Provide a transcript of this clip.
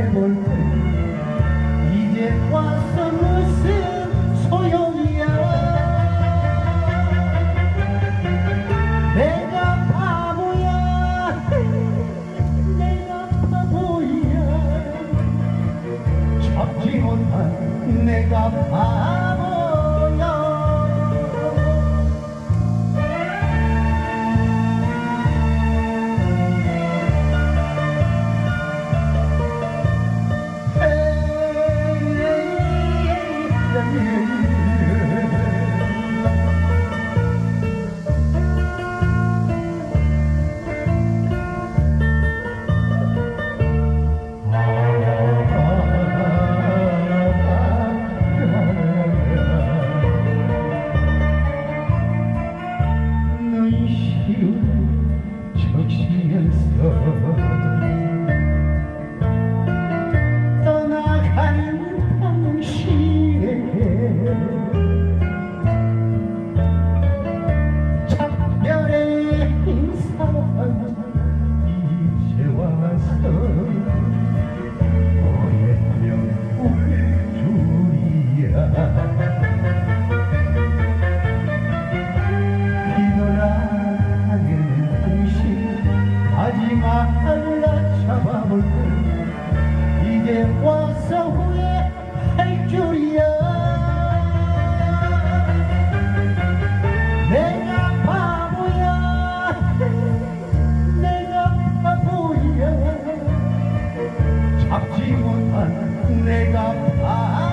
해볼 이제 와서 무슨 소용이야? 내가 바보야. 내가 바보야. 참지 못한 내가 바. 당신 마지막을 잡아볼 때 이제 와서 바보